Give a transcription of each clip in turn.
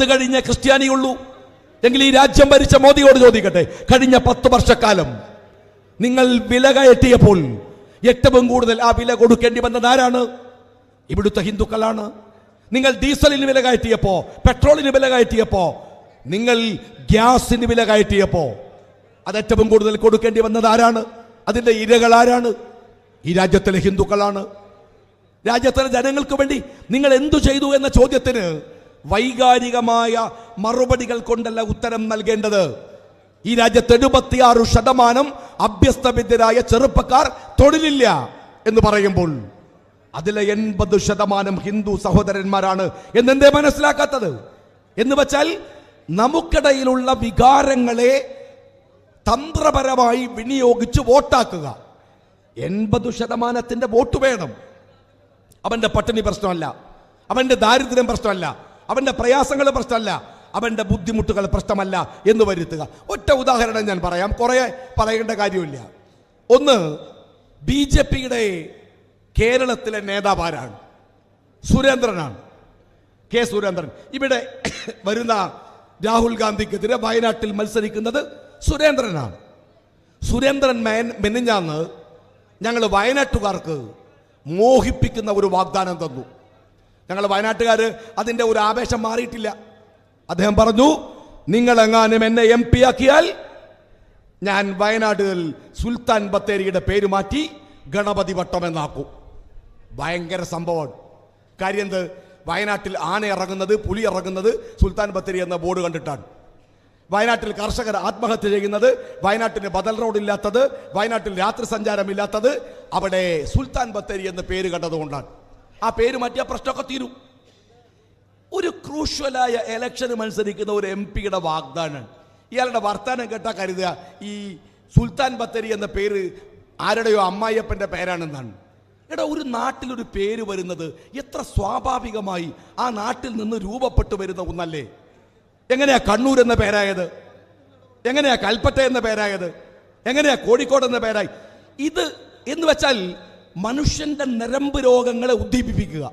അത് കഴിഞ്ഞ ക്രിസ്ത്യാനിയുള്ളൂ. എങ്കിൽ ഈ രാജ്യം ഭരിച്ച മോദിയോട് ചോദിക്കട്ടെ കഴിഞ്ഞ പത്ത് വർഷക്കാലം നിങ്ങൾ വില കയറ്റിയപ്പോൾ ഏറ്റവും കൂടുതൽ ആ വില കൊടുക്കേണ്ടി വന്നത് ആരാണ്? ഇവിടുത്തെ ഹിന്ദുക്കളാണ്. നിങ്ങൾ ഡീസലിന് വില കയറ്റിയപ്പോ പെട്രോളിന് വില കയറ്റിയപ്പോ നിങ്ങൾ ഗ്യാസിന് വില കയറ്റിയപ്പോ അത് ഏറ്റവും കൂടുതൽ കൊടുക്കേണ്ടി വന്നത് ആരാണ്? അതിന്റെ ഇരകൾ ആരാണ്? ഈ രാജ്യത്തിലെ ഹിന്ദുക്കളാണ്. രാജ്യത്തിലെ ജനങ്ങൾക്ക് വേണ്ടി നിങ്ങൾ എന്തു ചെയ്തു എന്ന ചോദ്യത്തിന് വൈകാരികമായ മറുപടികൾ കൊണ്ടല്ല ഉത്തരം നൽകേണ്ടത്. ഈ രാജ്യത്ത് എഴുപത്തിയാറ് ശതമാനം അഭ്യസ്തവിദ്യരായ ചെറുപ്പക്കാർ തൊഴിലില്ല എന്ന് പറയുമ്പോൾ അതിലെ എൺപത് ശതമാനം ഹിന്ദു സഹോദരന്മാരാണ് എന്നെന്തേ മനസ്സിലാക്കാത്തത്? എന്ന് വെച്ചാൽ നമുക്കിടയിലുള്ള വികാരങ്ങളെ തന്ത്രപരമായി വിനിയോഗിച്ച് വോട്ടാക്കുക. എൺപത് ശതമാനത്തിന്റെ വോട്ട് വേണം. അവന്റെ പട്ടിണി പ്രശ്നമല്ല. അവന്റെ ദാരിദ്ര്യം പ്രശ്നമല്ല. അവന്റെ പ്രയാസങ്ങൾ പ്രശ്നമല്ല അവന്റെ ബുദ്ധിമുട്ടുകൾ പ്രശ്നമല്ല എന്ന് വരുത്തുക. ഒറ്റ ഉദാഹരണം ഞാൻ പറയാം കുറെ പറയേണ്ട കാര്യമില്ല. ഒന്ന് ബി ജെ പിയുടെ കേരളത്തിലെ നേതാവാരാണ്. സുരേന്ദ്രനാണ്. കെ സുരേന്ദ്രൻ. ഇവിടെ വരുന്ന രാഹുൽ ഗാന്ധിക്കെതിരെ വയനാട്ടിൽ മത്സരിക്കുന്നത് സുരേന്ദ്രനാണ്. സുരേന്ദ്രൻ മേൻ മെനിഞ്ഞാന്ന് ഞങ്ങൾ വയനാട്ടുകാർക്ക് മോഹിപ്പിക്കുന്ന ഒരു വാഗ്ദാനം തന്നു. ഞങ്ങൾ വയനാട്ടുകാർ അതിന്റെ ഒരു ആവേശം മാറിയിട്ടില്ല. അദ്ദേഹം പറഞ്ഞു നിങ്ങൾ എങ്ങാനും എന്നെ എം പി ആക്കിയാൽ ഞാൻ വയനാട്ടിൽ സുൽത്താൻ ബത്തേരിയുടെ പേര് മാറ്റി ഗണപതി വട്ടം എന്നാക്കും. ഭയങ്കര സംഭവമാണ്. കാര്യം എന്ത്? വയനാട്ടിൽ ആന ഇറങ്ങുന്നത് പുലി ഇറങ്ങുന്നത് സുൽത്താൻ ബത്തേരി എന്ന ബോർഡ് കണ്ടിട്ടാണ്. വയനാട്ടിൽ കർഷകർ ആത്മഹത്യ ചെയ്യുന്നത് വയനാട്ടിന് ബദൽ റോഡ് ഇല്ലാത്തത് വയനാട്ടിൽ രാത്രി സഞ്ചാരമില്ലാത്തത് അവിടെ സുൽത്താൻ ബത്തേരി എന്ന പേര് കണ്ടതുകൊണ്ടാണ്. ആ പേര് മാറ്റിയ പ്രശ്നമൊക്കെ തീരും. ഒരു ക്രൂഷ്യലായ എലക്ഷന് മത്സരിക്കുന്ന ഒരു എം പിയുടെ വാഗ്ദാനം. ഇയാളുടെ വർത്താനം കേട്ടാൽ കരുതുക ഈ സുൽത്താൻ ബത്തേരി എന്ന പേര് ആരുടെയോ അമ്മായിയപ്പന്റെ പേരാണെന്നാണ്. എടാ ഒരു നാട്ടിലൊരു പേര് വരുന്നത് എത്ര സ്വാഭാവികമായി ആ നാട്ടിൽ നിന്ന് രൂപപ്പെട്ടു വരുന്ന ഒന്നല്ലേ? എങ്ങനെയാ കണ്ണൂർ എന്ന പേരായത്? എങ്ങനെയാ കൽപ്പറ്റ എന്ന പേരായത്? എങ്ങനെയാ കോഴിക്കോട് എന്ന പേരായി? ഇത് എന്ന് വെച്ചാൽ മനുഷ്യന്റെ നരമ്പ് രോഗങ്ങളെ ഉദ്ദീപിപ്പിക്കുക.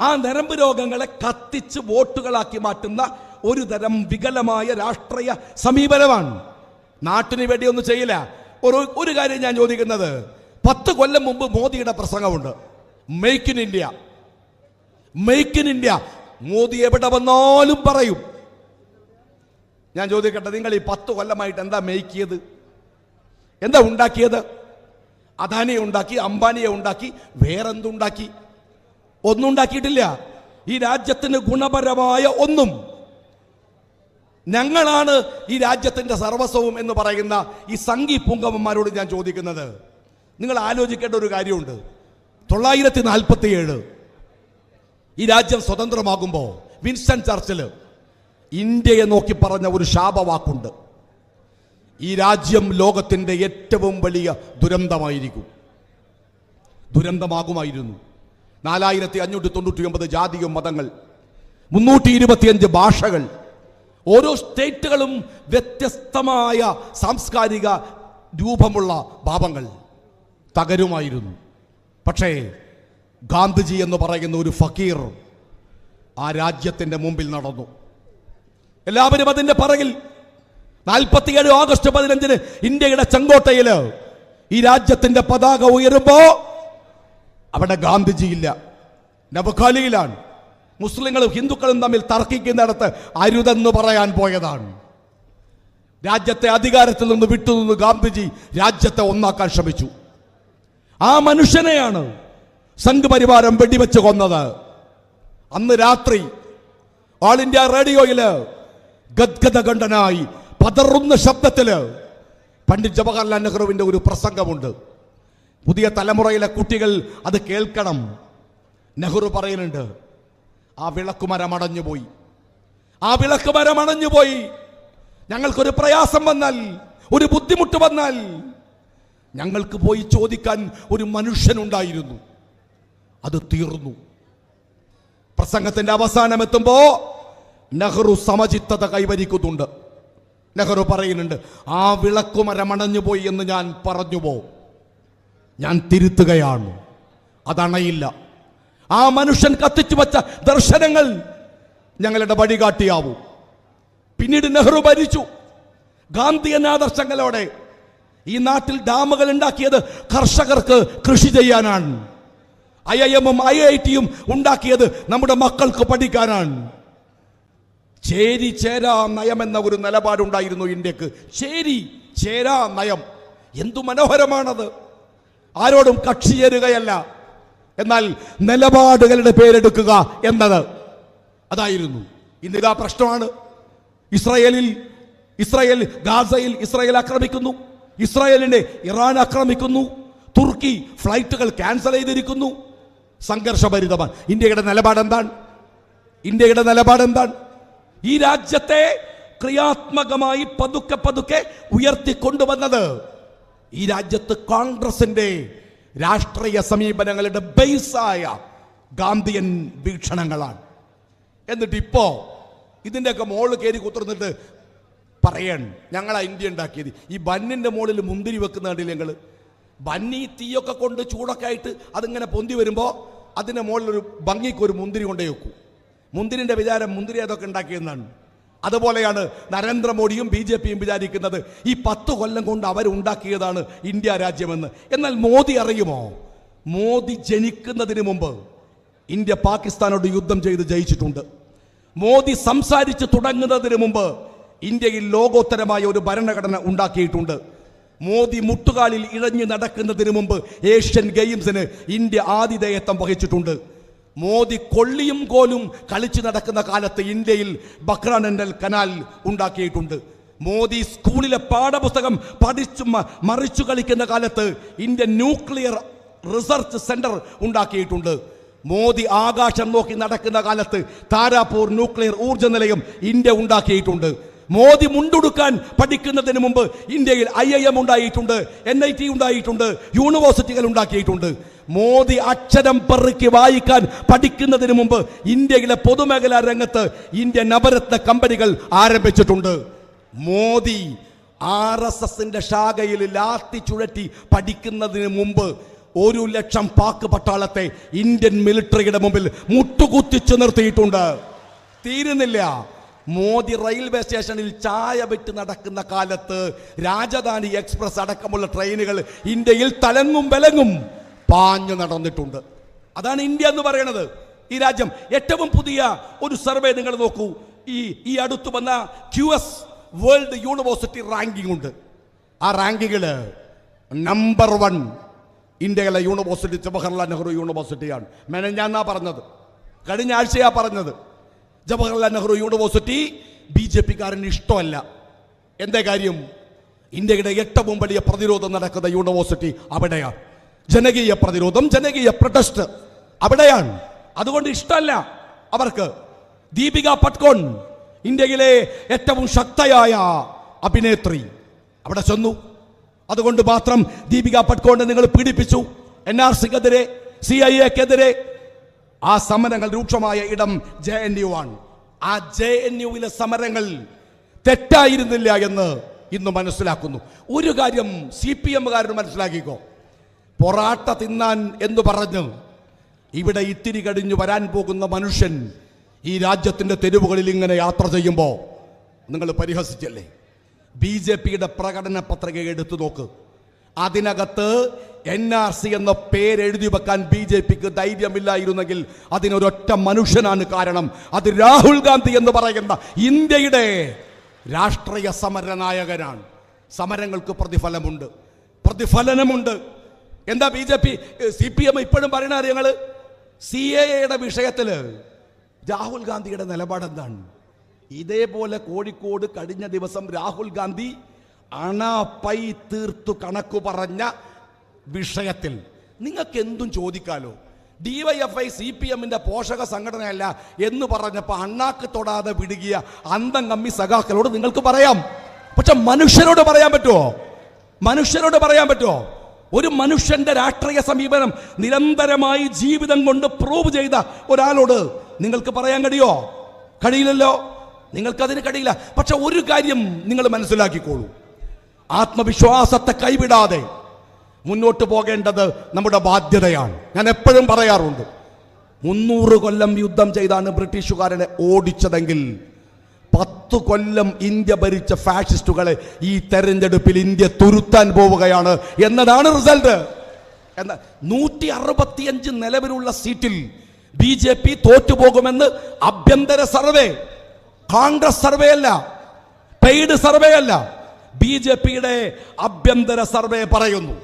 ആ നരമ്പ് രോഗങ്ങളെ കത്തിച്ച് വോട്ടുകളാക്കി മാറ്റുന്ന ഒരു തരം വികലമായ രാഷ്ട്രീയ സമീപനമാണ്. നാട്ടിന് വേണ്ടി ഒന്നും ചെയ്യില്ല. ഒരു ഒരു കാര്യം ഞാൻ ചോദിക്കുന്നത്. പത്ത് കൊല്ലം മുമ്പ് മോദിയുടെ പ്രസംഗമുണ്ട്. Make in India make in India Modi എവിടെ വന്നാലും പറയും. ഞാൻ ചോദിക്കട്ടെ നിങ്ങൾ ഈ പത്ത് കൊല്ലമായിട്ട് എന്താ മെയ്ക്കിയത് എന്താ ഉണ്ടാക്കിയത്? അദാനിയെ ഉണ്ടാക്കി അംബാനിയെ ഉണ്ടാക്കി വേറെന്തുണ്ടാക്കി? ഒന്നും ഉണ്ടാക്കിയിട്ടില്ല ഈ രാജ്യത്തിന് ഗുണപരമായ ഒന്നും. ഞങ്ങളാണ് ഈ രാജ്യത്തിന്റെ സർവസ്വവും എന്ന് പറയുന്ന ഈ സംഘി പൂങ്കവന്മാരോട് ഞാൻ ചോദിക്കുന്നത്. നിങ്ങൾ ആലോചിക്കേണ്ട ഒരു കാര്യമുണ്ട്. തൊള്ളായിരത്തി നാൽപ്പത്തി ഏഴ് ഈ രാജ്യം സ്വതന്ത്രമാകുമ്പോൾ വിൻസ്റ്റൺ ചർച്ചിൽ ഇന്ത്യയെ നോക്കി പറഞ്ഞ ഒരു ശാപവാക്കുണ്ട്. ഈ രാജ്യം ലോകത്തിന്റെ ഏറ്റവും വലിയ ദുരന്തമായിരിക്കും. ദുരന്തമാകുമായിരുന്നു. നാലായിരത്തി അഞ്ഞൂറ്റി തൊണ്ണൂറ്റി ഒമ്പത് ജാതിയും മതങ്ങൾ മുന്നൂറ്റി ഇരുപത്തിയഞ്ച് ഭാഷകൾ ഓരോ സ്റ്റേറ്റുകളും വ്യത്യസ്തമായ സാംസ്കാരിക രൂപമുള്ള ഭാവങ്ങൾ തകരുമായിരുന്നു. പക്ഷേ ഗാന്ധിജി എന്ന് പറയുന്ന ഒരു ഫക്കീർ ആ രാജ്യത്തിന്റെ മുമ്പിൽ നടന്നു. എല്ലാവരും അതിന്റെ പറകിൽ നാൽപ്പത്തിയേഴ് ഓഗസ്റ്റ് പതിനഞ്ചിന് ഇന്ത്യയുടെ ചെങ്കോട്ടയിൽ ഈ രാജ്യത്തിന്റെ പതാക ഉയരുമ്പോ അവിടെ ഗാന്ധിജിയില്ല. നവഖാലിയിലാണ്. മുസ്ലിങ്ങളും ഹിന്ദുക്കളും തമ്മിൽ തർക്കിക്കുന്നിടത്ത് അരുതെന്ന് പറയാൻ പോയതാണ്. രാജ്യത്തെ അധികാരത്തിൽ നിന്ന് വിട്ടുനിന്ന് ഗാന്ധിജി രാജ്യത്തെ ഒന്നാക്കാൻ ശ്രമിച്ചു. ആ മനുഷ്യനെയാണ് സംഘപരിവാരം വെടിവെച്ച് കൊന്നത്. അന്ന് രാത്രി ഓൾ ഇന്ത്യ റേഡിയോയിൽ ഗദ്ഗതകണ്ഠനായി പതറുന്ന ശബ്ദത്തിൽ പണ്ഡിറ്റ് ജവഹർലാൽ നെഹ്റുവിന്റെ ഒരു പ്രസംഗമുണ്ട്. പുതിയ തലമുറയിലെ കുട്ടികൾ അത് കേൾക്കണം. നെഹ്റു പറയുന്നുണ്ട് ആ വിളക്കുമരം അടഞ്ഞുപോയി ആ വിളക്കുമരം അടഞ്ഞുപോയി ഞങ്ങൾക്കൊരു പ്രയാസം വന്നാൽ ഒരു ബുദ്ധിമുട്ട് വന്നാൽ ഞങ്ങൾക്ക് പോയി ചോദിക്കാൻ ഒരു മനുഷ്യനുണ്ടായിരുന്നു. അത് തീർന്നു. പ്രസംഗത്തിന്റെ അവസാനം എത്തുമ്പോൾ നെഹ്റു സമചിത്തത കൈവരിക്കുന്നുണ്ട്. നെഹ്റു പറയുന്നുണ്ട് ആ വിളക്കുമരമണഞ്ഞു അണഞ്ഞുപോയി എന്ന് ഞാൻ പറഞ്ഞു പോ ഞാൻ തിരുത്തുകയാണ്. അതണയില്ല. ആ മനുഷ്യൻ കത്തിച്ചു വച്ച ദർശനങ്ങൾ ഞങ്ങളുടെ വഴികാട്ടിയാവും. പിന്നീട് നെഹ്റു ഭരിച്ചു. ഗാന്ധിയൻ ആദർശങ്ങളോടെ ഈ നാട്ടിൽ ഡാമുകൾ ഉണ്ടാക്കിയത് കർഷകർക്ക് കൃഷി ചെയ്യാനാണ്. ഐ ഐ എമ്മും ഐ ഐ ടിയും ഉണ്ടാക്കിയത് നമ്മുടെ മക്കൾക്ക് പഠിക്കാനാണ്. ചേരി ചേരാ നയം എന്ന ഒരു നിലപാടുണ്ടായിരുന്നു ഇന്ത്യയ്ക്ക്. ചേരി ചേരാ നയം എന്തു മനോഹരമാണത്. ആരോടും കക്ഷി ചേരുകയല്ല. എന്നാൽ നിലപാടുകളുടെ പേരെടുക്കുക എന്നത് അതായിരുന്നു. ഇന്നിതാ പ്രശ്നമാണ്. ഇസ്രയേലിൽ ഇസ്രയേൽ ഗാസയിൽ ഇസ്രയേൽ ആക്രമിക്കുന്നു. ഇസ്രായേലിനെ ഇറാൻ ആക്രമിക്കുന്നു. തുർക്കി ഫ്ലൈറ്റുകൾ ക്യാൻസൽ ചെയ്തിരിക്കുന്നു. സംഘർഷഭരിതമാണ്. ഇന്ത്യയുടെ നിലപാട് എന്താണ് ഇന്ത്യയുടെ നിലപാട് എന്താണ് ഈ രാജ്യത്തെ ക്രിയാത്മകമായി പതുക്കെ പതുക്കെ ഉയർത്തിക്കൊണ്ടുവന്നത് ഈ രാജ്യത്ത് കോൺഗ്രസിന്റെ രാഷ്ട്രീയ സമീപനങ്ങളുടെ ബേസായ ഗാന്ധിയൻ വീക്ഷണങ്ങളാണ്. എന്നിട്ട് ഇപ്പോ ഇതിന്റെയൊക്കെ മോൾ കയറി കുത്തിർന്നിട്ട് പറയണം ഞങ്ങളാ ഇന്ത്യ ഉണ്ടാക്കിയത്. ഈ ബന്നിന്റെ മുകളിൽ മുന്തിരി വെക്കുന്ന കണ്ടില്ല ഞങ്ങൾ ബന്നി തീയൊക്കെ കൊണ്ട് ചൂടൊക്കെ ആയിട്ട് അതിങ്ങനെ പൊന്തി വരുമ്പോൾ ഒരു ഭംഗിക്ക് ഒരു മുന്തിരി കൊണ്ടേ വെക്കൂ. മുന്തിരിന്റെ വിചാരം മുന്തിരി അതൊക്കെ ഉണ്ടാക്കിയെന്നാണ് അതുപോലെയാണ് നരേന്ദ്രമോദിയും ബി ജെ പിയും വിചാരിക്കുന്നത് ഈ പത്ത് കൊല്ലം കൊണ്ട് അവരുണ്ടാക്കിയതാണ് ഇന്ത്യ രാജ്യമെന്ന്. എന്നാൽ മോദി അറിയുമോ? മോദി ജനിക്കുന്നതിന് മുമ്പ് ഇന്ത്യ പാകിസ്ഥാനോട് യുദ്ധം ചെയ്ത് ജയിച്ചിട്ടുണ്ട്. മോദി സംസാരിച്ച് തുടങ്ങുന്നതിന് മുമ്പ് ഇന്ത്യയിൽ ലോകോത്തരമായ ഒരു ഭരണഘടന ഉണ്ടാക്കിയിട്ടുണ്ട്. മോദി മുട്ടുകാലിൽ ഇഴഞ്ഞു നടക്കുന്നതിന് മുമ്പ് ഏഷ്യൻ ഗെയിംസിന് ഇന്ത്യ ആതിഥേയത്വം വഹിച്ചിട്ടുണ്ട്. മോദി കൊള്ളിയും കോലും കളിച്ചു നടക്കുന്ന കാലത്ത് ഇന്ത്യയിൽ ബക്രാനൻഡൽ കനാൽ ഉണ്ടാക്കിയിട്ടുണ്ട്. മോദി സ്കൂളിലെ പാഠപുസ്തകം പഠിച്ചു മറിച്ചു കളിക്കുന്ന കാലത്ത് ഇന്ത്യൻ ന്യൂക്ലിയർ റിസർച്ച് സെന്റർ ഉണ്ടാക്കിയിട്ടുണ്ട്. മോദി ആകാശം നോക്കി നടക്കുന്ന കാലത്ത് താരാപൂർ ന്യൂക്ലിയർ ഊർജ നിലയം ഇന്ത്യ ഉണ്ടാക്കിയിട്ടുണ്ട്. മോദി മുണ്ടുടുക്കാൻ പഠിക്കുന്നതിന് മുമ്പ് ഇന്ത്യയിൽ ഐ ഐ എം ഉണ്ടായിട്ടുണ്ട് എൻ ഐ ടി ഉണ്ടായിട്ടുണ്ട് യൂണിവേഴ്സിറ്റികൾ ഉണ്ടാക്കിയിട്ടുണ്ട്. മോദി അക്ഷരം പെറുക്കി വായിക്കാൻ പഠിക്കുന്നതിന് മുമ്പ് ഇന്ത്യയിലെ പൊതുമേഖലാ രംഗത്ത് ഇന്ത്യ നവരത്ന കമ്പനികൾ ആരംഭിച്ചിട്ടുണ്ട്. മോദി ആർ എസ് എസിന്റെ ശാഖയിൽ ലാത്തി ചുഴറ്റി പഠിക്കുന്നതിന് മുമ്പ് ഒരു ലക്ഷം പാക്ക് പട്ടാളത്തെ ഇന്ത്യൻ മിലിറ്ററിയുടെ മുമ്പിൽ മുട്ടുകുത്തിച്ചു നിർത്തിയിട്ടുണ്ട്. തീരുന്നില്ല. മോദി റെയിൽവേ സ്റ്റേഷനിൽ ചായ വിറ്റ് നടക്കുന്ന കാലത്ത് രാജധാനി എക്സ്പ്രസ് അടക്കമുള്ള ട്രെയിനുകൾ ഇന്ത്യയിൽ തലങ്ങും വിലങ്ങും പാഞ്ഞു നടന്നിട്ടുണ്ട്. അതാണ് ഇന്ത്യ എന്ന് പറയുന്നത് ഈ രാജ്യം ഏറ്റവും പുതിയ ഒരു സർവേ നിങ്ങൾ നോക്കൂ. ഈ ഈ അടുത്ത് വന്ന Q S world university ranking ഉണ്ട്. ആ റാങ്കിങ്ങിൽ നമ്പർ വൺ ഇന്ത്യയിലെ യൂണിവേഴ്സിറ്റി ജവഹർലാൽ നെഹ്റു യൂണിവേഴ്സിറ്റിയാണ്. മെനഞ്ഞാന്നാ പറഞ്ഞത്. കഴിഞ്ഞ ആഴ്ചയാ പറഞ്ഞത്. Jawaharlal Nehru university B J പിക്കാരന് ഇഷ്ടമല്ല. എന്താ കാര്യം? ഇന്ത്യയുടെ ഏറ്റവും വലിയ പ്രതിരോധം നടക്കുന്ന യൂണിവേഴ്സിറ്റി അവിടെയാണ്. ജനകീയ പ്രതിരോധം ജനകീയ പ്രൊട്ടസ്റ്റ് അവിടെയാണ്. അതുകൊണ്ട് ഇഷ്ടമല്ല അവർക്ക്. ദീപിക പട്കോൺ ഇന്ത്യയിലെ ഏറ്റവും ശക്തയായ അഭിനേത്രി. അവിടെ ചെന്നു. അതുകൊണ്ട് മാത്രം ദീപിക പട്കോണിനെ നിങ്ങൾ പീഡിപ്പിച്ചു. എൻ ആർ സിക്കെതിരെ സി ഐ എക്കെതിരെ. ആ സമരങ്ങൾ രൂക്ഷമായ ഇടം ജെ എൻ യു ആണ്. ആ ജെ എൻ യുവിലെ സമരങ്ങൾ തെറ്റായിരുന്നില്ല എന്ന് ഇന്ന് മനസ്സിലാക്കുന്നു. ഒരു കാര്യം സി പി എമ്മുകാരോട് മനസ്സിലാക്കിക്കോ. പൊറാട്ട തിന്നാൻ എന്ന് പറഞ്ഞ്. ഇവിടെ ഇത്തിരി കഴിഞ്ഞു വരാൻ പോകുന്ന മനുഷ്യൻ ഈ രാജ്യത്തിന്റെ തെരുവുകളിൽ ഇങ്ങനെ യാത്ര ചെയ്യുമ്പോൾ നിങ്ങൾ പരിഹസിച്ചല്ലേ? ബി ജെ പിയുടെ പ്രകടന പത്രിക എടുത്തു നോക്ക്. അതിനകത്ത് എൻ ആർ സി എന്ന പേരെഴുതി വെക്കാൻ ബി ജെ പിക്ക് ധൈര്യമില്ലായിരുന്നെങ്കിൽ അതിനൊരൊറ്റ മനുഷ്യനാണ് കാരണം. അത് രാഹുൽ ഗാന്ധി എന്ന് പറയുന്ന ഇന്ത്യയുടെ രാഷ്ട്രീയ സമരനായകനാണ് സമരങ്ങൾക്ക് പ്രതിഫലമുണ്ട്. പ്രതിഫലനമുണ്ട്. എന്താ B J P? C P M ഇപ്പോഴും പറയണ ഞങ്ങൾ സി എ എയുടെ വിഷയത്തിൽ രാഹുൽ ഗാന്ധിയുടെ നിലപാട് എന്താണ്? ഇതേപോലെ കോഴിക്കോട് കഴിഞ്ഞ ദിവസം രാഹുൽ ഗാന്ധി അണ പൈ തീർത്തു കണക്കു പറഞ്ഞ വിഷയത്തിൽ. നിങ്ങൾക്ക് എന്തും ചോദിക്കാലോ? ഡിവൈഎഫ്ഐ സി പി എമ്മിന്റെ പോഷക സംഘടനയല്ല എന്ന് പറഞ്ഞപ്പോൾ അണ്ണാക്ക് തൊടാതെ വിടുകിയ അന്തം കമ്മി സഖാക്കളോട് നിങ്ങൾക്ക് പറയാം. പക്ഷെ മനുഷ്യരോട് പറയാൻ പറ്റുമോ മനുഷ്യരോട് പറയാൻ പറ്റുമോ ഒരു മനുഷ്യന്റെ രാഷ്ട്രീയ സമീപനം നിരന്തരമായി ജീവിതം കൊണ്ട് പ്രൂവ് ചെയ്ത ഒരാളോട് നിങ്ങൾക്ക് പറയാൻ കഴിയോ? കഴിയില്ലല്ലോ. നിങ്ങൾക്കതിന് കഴിയില്ല. പക്ഷെ ഒരു കാര്യം നിങ്ങൾ മനസ്സിലാക്കിക്കോളൂ. ആത്മവിശ്വാസത്തെ കൈവിടാതെ മുന്നോട്ട് പോകേണ്ടത് നമ്മുടെ ബാധ്യതയാണ്. ഞാൻ എപ്പോഴും പറയാറുണ്ട് മുന്നൂറ് കൊല്ലം യുദ്ധം ചെയ്താണ് ബ്രിട്ടീഷുകാരനെ ഓടിച്ചതെങ്കിൽ പത്ത് കൊല്ലം ഇന്ത്യ ഭരിച്ച ഫാഷിസ്റ്റുകളെ ഈ തെരഞ്ഞെടുപ്പിൽ ഇന്ത്യ തുരുത്താൻ പോവുകയാണ്. എന്നതാണ് റിസൾട്ട് എന്ന നൂറ്റി അറുപത്തിയഞ്ച് നിലവിലുള്ള സീറ്റിൽ ബി ജെ പി തോറ്റുപോകുമെന്ന് ആഭ്യന്തര സർവേ കോൺഗ്രസ് സർവേ അല്ല പെയ്ഡ് സർവേ അല്ല ബി ജെ പിയുടെ ആഭ്യന്തര സർവേ പറയുന്നു.